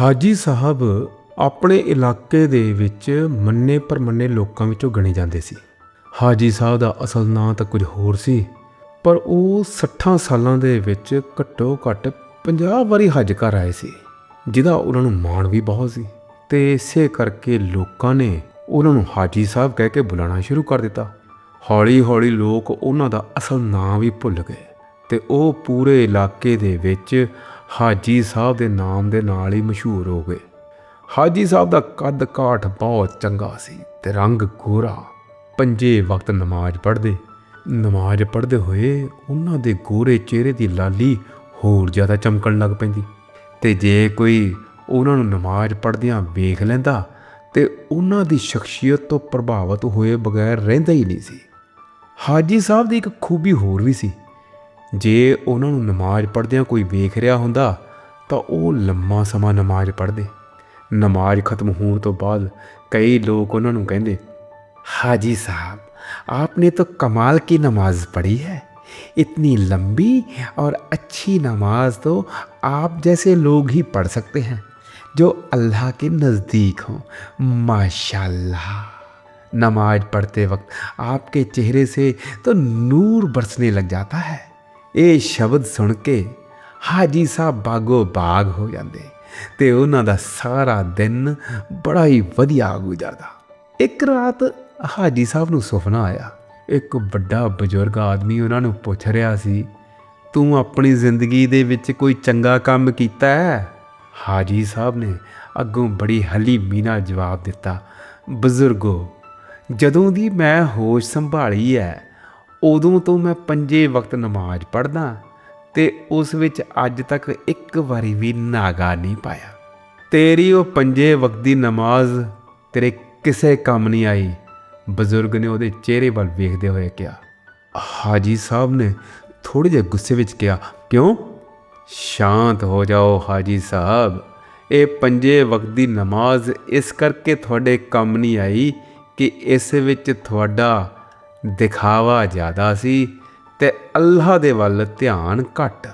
ਹਾਜੀ ਸਾਹਿਬ ਆਪਣੇ ਇਲਾਕੇ ਦੇ ਵਿੱਚ ਮੰਨੇ ਪਰਮੰਨੇ ਲੋਕਾਂ ਵਿੱਚੋਂ ਗਣੇ ਜਾਂਦੇ ਸੀ। ਹਾਜੀ ਸਾਹਿਬ ਦਾ ਅਸਲ ਨਾਂ ਤਾਂ ਕੁਝ ਹੋਰ ਸੀ, ਪਰ ਉਹ 60 ਸਾਲਾਂ ਦੇ ਵਿੱਚ ਘੱਟੋ ਘੱਟ 50 ਵਾਰੀ ਹੱਜ ਕਰ ਆਏ ਸੀ, ਜਿਹਦਾ ਉਹਨਾਂ ਨੂੰ ਮਾਣ ਵੀ ਬਹੁਤ ਸੀ। ਤੇ ਇਸੇ ਕਰਕੇ ਲੋਕਾਂ ਨੇ ਉਹਨਾਂ ਨੂੰ ਹਾਜੀ ਸਾਹਿਬ ਕਹਿ ਕੇ ਬੁਲਾਉਣਾ ਸ਼ੁਰੂ ਕਰ ਦਿੱਤਾ। ਹੌਲੀ-ਹੌਲੀ ਲੋਕ ਉਹਨਾਂ ਦਾ ਅਸਲ ਨਾਂ ਵੀ ਭੁੱਲ ਗਏ ਤੇ ਉਹ ਪੂਰੇ ਇਲਾਕੇ ਦੇ ਵਿੱਚ ਹਾਜੀ ਸਾਹਿਬ ਦੇ ਨਾਮ ਦੇ ਨਾਲ ਹੀ ਮਸ਼ਹੂਰ ਹੋ ਗਏ। ਹਾਜੀ ਸਾਹਿਬ ਦਾ ਕੱਦ ਕਾਠ ਬਹੁਤ ਚੰਗਾ ਸੀ ਤੇ ਰੰਗ ਗੋਰਾ। ਪੰਜੇ ਵਕਤ ਨਮਾਜ਼ ਪੜ੍ਹਦੇ ਨਮਾਜ਼ ਪੜ੍ਹਦੇ ਹੋਏ ਉਹਨਾਂ ਦੇ ਗੋਰੇ ਚਿਹਰੇ ਦੀ ਲਾਲੀ ਹੋਰ ਜ਼ਿਆਦਾ ਚਮਕਣ ਲੱਗ ਪੈਂਦੀ ਤੇ ਜੇ ਕੋਈ ਉਹਨਾਂ ਨੂੰ ਨਮਾਜ਼ ਪੜ੍ਹਦਿਆਂ ਵੇਖ ਲੈਂਦਾ ਤੇ ਉਹਨਾਂ ਦੀ ਸ਼ਖਸੀਅਤ ਤੋਂ ਪ੍ਰਭਾਵਿਤ ਹੋਏ ਬਗੈਰ ਰਹਿੰਦਾ ਹੀ ਨਹੀਂ ਸੀ। ਹਾਜੀ ਸਾਹਿਬ ਦੀ ਇੱਕ ਖੂਬੀ ਹੋਰ ਵੀ ਸੀ। ਜੇ ਉਹਨਾਂ ਨੂੰ ਨਮਾਜ਼ ਪੜ੍ਹਦਿਆਂ ਕੋਈ ਵੇਖ ਰਿਹਾ ਹੁੰਦਾ ਤਾਂ ਉਹ ਲੰਮਾ ਸਮਾਂ ਨਮਾਜ਼ ਪੜ੍ਹਦੇ ਨਮਾਜ਼ ਖਤਮ ਹੋਣ ਤੋਂ ਬਾਅਦ ਕਈ ਲੋਕ ਉਹਨਾਂ ਨੂੰ ਕਹਿੰਦੇ हाजी साहब आपने तो कमाल की नमाज पढ़ी है इतनी लंबी और अच्छी नमाज तो आप जैसे लोग ही पढ़ सकते हैं जो अल्लाह के नज़दीक हों माशाल्लाह नमाज पढ़ते वक्त आपके चेहरे से तो नूर बरसने लग जाता है ਇਹ ਸ਼ਬਦ ਸੁਣ ਕੇ ਹਾਜੀ ਸਾਹਿਬ ਬਾਗੋ ਬਾਗ ਹੋ ਜਾਂਦੇ ਤੇ ਉਹਨਾਂ ਦਾ ਸਾਰਾ ਦਿਨ ਬੜਾ ਹੀ ਵਧੀਆ ਗੁਜ਼ਰਦਾ। ਇੱਕ ਰਾਤ ਹਾਜੀ ਸਾਹਿਬ ਨੂੰ ਸੁਪਨਾ ਆਇਆ। ਇੱਕ ਵੱਡਾ ਬਜ਼ੁਰਗ ਆਦਮੀ ਉਹਨਾਂ ਨੂੰ ਪੁੱਛ ਰਿਹਾ ਸੀ, ਤੂੰ ਆਪਣੀ ਜ਼ਿੰਦਗੀ ਦੇ ਵਿੱਚ ਕੋਈ ਚੰਗਾ ਕੰਮ ਕੀਤਾ ਹੈ? ਹਾਜੀ ਸਾਹਿਬ ਨੇ ਅੱਗੋਂ ਬੜੀ ਹਲੀਮੀ ਨਾਲ ਜਵਾਬ ਦਿੱਤਾ, ਬਜ਼ੁਰਗੋ, ਜਦੋਂ ਦੀ ਮੈਂ ਹੋਸ਼ ਸੰਭਾਲੀ ਹੈ ਉਦੋਂ ਤੋਂ ਮੈਂ ਪੰਜੇ ਵਕਤ ਨਮਾਜ਼ ਪੜ੍ਹਦਾ ਤੇ ਉਸ ਵਿੱਚ ਅੱਜ ਤੱਕ ਇੱਕ ਵਾਰੀ ਵੀ ਨਾਗਾ ਨਹੀਂ ਪਾਇਆ। ਤੇਰੀ ਉਹ ਪੰਜੇ ਵਕਤ ਦੀ ਨਮਾਜ਼ ਤੇਰੇ ਕਿਸੇ ਕੰਮ ਨਹੀਂ ਆਈ। ਬਜ਼ੁਰਗ ਨੇ ਉਹਦੇ ਚਿਹਰੇ ਵੱਲ ਵੇਖਦੇ ਹੋਏ ਕਿਹਾ, ਹਾਜੀ ਸਾਹਿਬ ਨੇ ਥੋੜੇ ਜਿਹੇ ਗੁੱਸੇ ਵਿੱਚ ਕਿਹਾ, ਕਿਉਂ? ਸ਼ਾਂਤ ਹੋ ਜਾਓ ਹਾਜੀ ਸਾਹਿਬ। ਇਹ ਪੰਜੇ ਵਕਤ ਦੀ ਨਮਾਜ਼ ਇਸ ਕਰਕੇ ਤੁਹਾਡੇ ਕੰਮ ਨਹੀਂ ਆਈ ਕਿ ਇਸ ਵਿੱਚ ਤੁਹਾਡਾ ਦਿਖਾਵਾ ਜ਼ਿਆਦਾ ਸੀ ਤੇ ਅੱਲਾਹ ਦੇ ਵੱਲ ਧਿਆਨ ਘੱਟ।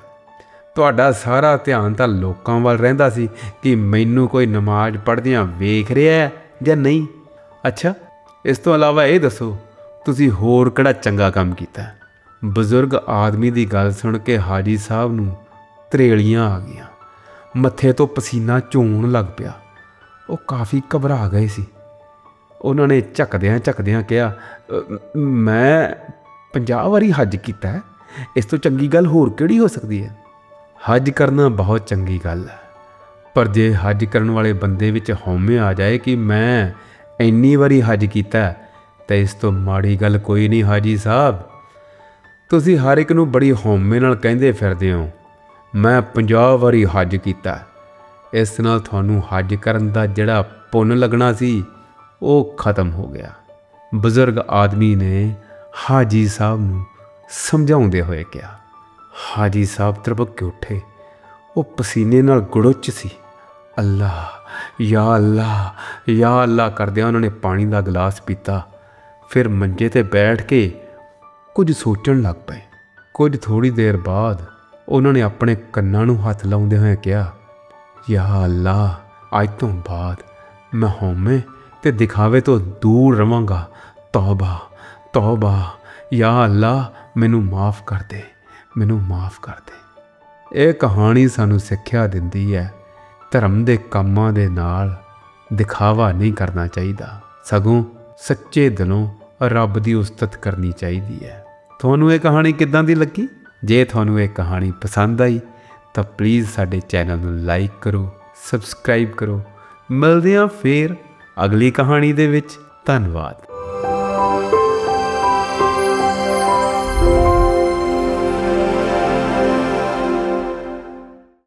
ਤੁਹਾਡਾ ਸਾਰਾ ਧਿਆਨ ਤਾਂ ਲੋਕਾਂ ਵੱਲ ਰਹਿੰਦਾ ਸੀ ਕਿ ਮੈਨੂੰ ਕੋਈ ਨਮਾਜ਼ ਪੜ੍ਹਦਿਆਂ ਵੇਖ ਰਿਹਾ ਹੈ ਜਾਂ ਨਹੀਂ। ਅੱਛਾ, ਇਸ ਤੋਂ ਇਲਾਵਾ ਇਹ ਦੱਸੋ, ਤੁਸੀਂ ਹੋਰ ਕਿਹੜਾ ਚੰਗਾ ਕੰਮ ਕੀਤਾ? ਬਜ਼ੁਰਗ ਆਦਮੀ ਦੀ ਗੱਲ ਸੁਣ ਕੇ ਹਾਜੀ ਸਾਹਿਬ ਨੂੰ ਤਰੇਲੀਆਂ ਆ ਗਈਆਂ। ਮੱਥੇ ਤੋਂ ਪਸੀਨਾ ਚੋਣ ਲੱਗ ਪਿਆ। ਉਹ ਕਾਫੀ ਘਬਰਾ ਗਏ ਸੀ। ਉਹਨਾਂ ਨੇ ਝਕਦਿਆਂ ਝਕਦਿਆਂ ਕਿਹਾ ਮੈਂ 50 ਵਾਰੀ ਹੱਜ ਕੀਤਾ ਹੈ। ਇਸ ਤੋਂ ਚੰਗੀ ਗੱਲ ਹੋਰ ਕਿਹੜੀ ਹੋ ਸਕਦੀ ਹੈ? ਹੱਜ ਕਰਨਾ ਬਹੁਤ ਚੰਗੀ ਗੱਲ ਹੈ। ਪਰ ਜੇ ਹੱਜ ਕਰਨ ਵਾਲੇ ਬੰਦੇ ਵਿੱਚ ਹਉਮੈ ਆ ਜਾਏ ਕਿ ਮੈਂ ਇੰਨੀ ਵਾਰੀ ਹੱਜ ਕੀਤਾ ਤਾਂ ਇਸ ਤੋਂ ਮਾੜੀ ਗੱਲ ਕੋਈ ਨਹੀਂ ਹਾਜੀ ਸਾਹਿਬ। ਤੁਸੀਂ ਹਰ ਇੱਕ ਨੂੰ ਬੜੀ ਹਉਮੈ ਨਾਲ ਕਹਿੰਦੇ ਫਿਰਦੇ ਹੋ। ਮੈਂ 50 ਵਾਰੀ ਹੱਜ ਕੀਤਾ। ਇਸ ਨਾਲ ਤੁਹਾਨੂੰ ਹੱਜ ਕਰਨ ਦਾ ਜਿਹੜਾ ਪੁੰਨ ਲੱਗਣਾ ਸੀ ਉਹ ਖਤਮ ਹੋ ਗਿਆ। ਬਜ਼ੁਰਗ ਆਦਮੀ ਨੇ ਹਾਜੀ ਸਾਹਿਬ ਨੂੰ ਸਮਝਾਉਂਦੇ ਹੋਏ ਕਿਹਾ, ਹਾਜੀ ਸਾਹਿਬ ਤਰਬਕ ਉੱਠੇ? ਉਹ ਪਸੀਨੇ ਨਾਲ ਗੁੜੁੱਚ ਸੀ। ਅੱਲਾ ਯਾ ਅੱਲਾ ਯਾ ਅੱਲਾ ਕਰਦਿਆਂ ਉਹਨਾਂ ਨੇ ਪਾਣੀ ਦਾ ਗਲਾਸ ਪੀਤਾ। ਫਿਰ ਮੰਜੇ ਤੇ ਬੈਠ ਕੇ ਕੁਝ ਸੋਚਣ ਲੱਗ ਪਏ। ਕੁਝ ਥੋੜੀ ਦੇਰ ਬਾਅਦ ਉਹਨਾਂ ਨੇ ਆਪਣੇ ਕੰਨਾਂ ਨੂੰ ਹੱਥ ਲਾਉਂਦੇ ਹੋਏ ਕਿਹਾ, ਯਾ ਅੱਲਾ ਅੱਜ ਤੋਂ ਬਾਅਦ ਮੈਂ ਹਉਮੈ ਤੇ ਦਿਖਾਵੇ ਤੋਂ ਦੂਰ ਰਵਾਂਗਾ। ਤੌਬਾ ਤੌਬਾ, ਯਾ ਅੱਲਾ ਮੈਨੂੰ ਮਾਫ ਕਰ ਦੇ, ਮੈਨੂੰ ਮਾਫ ਕਰ ਦੇ। ਇਹ ਕਹਾਣੀ ਸਾਨੂੰ ਸਿੱਖਿਆ ਦਿੰਦੀ ਹੈ। ਧਰਮ ਦੇ ਕੰਮਾਂ ਦੇ ਨਾਲ ਦਿਖਾਵਾ ਨਹੀਂ ਕਰਨਾ ਚਾਹੀਦਾ। ਸਗੋਂ ਸੱਚੇ ਦਿਲੋਂ ਰੱਬ ਦੀ ਉਸਤਤ ਕਰਨੀ ਚਾਹੀਦੀ ਹੈ। ਤੁਹਾਨੂੰ ਇਹ ਕਹਾਣੀ ਕਿੱਦਾਂ ਦੀ ਲੱਗੀ? ਜੇ ਤੁਹਾਨੂੰ ਇਹ ਕਹਾਣੀ ਪਸੰਦ ਆਈ, ਤਾਂ ਪਲੀਜ਼ ਸਾਡੇ ਚੈਨਲ ਨੂੰ ਲਾਈਕ ਕਰੋ ਸਬਸਕ੍ਰਾਈਬ ਕਰੋ। ਮਿਲਦੇ ਹਾਂ ਫੇਰ ਅਗਲੀ ਕਹਾਣੀ ਦੇ ਵਿੱਚ ਧੰਨਵਾਦ।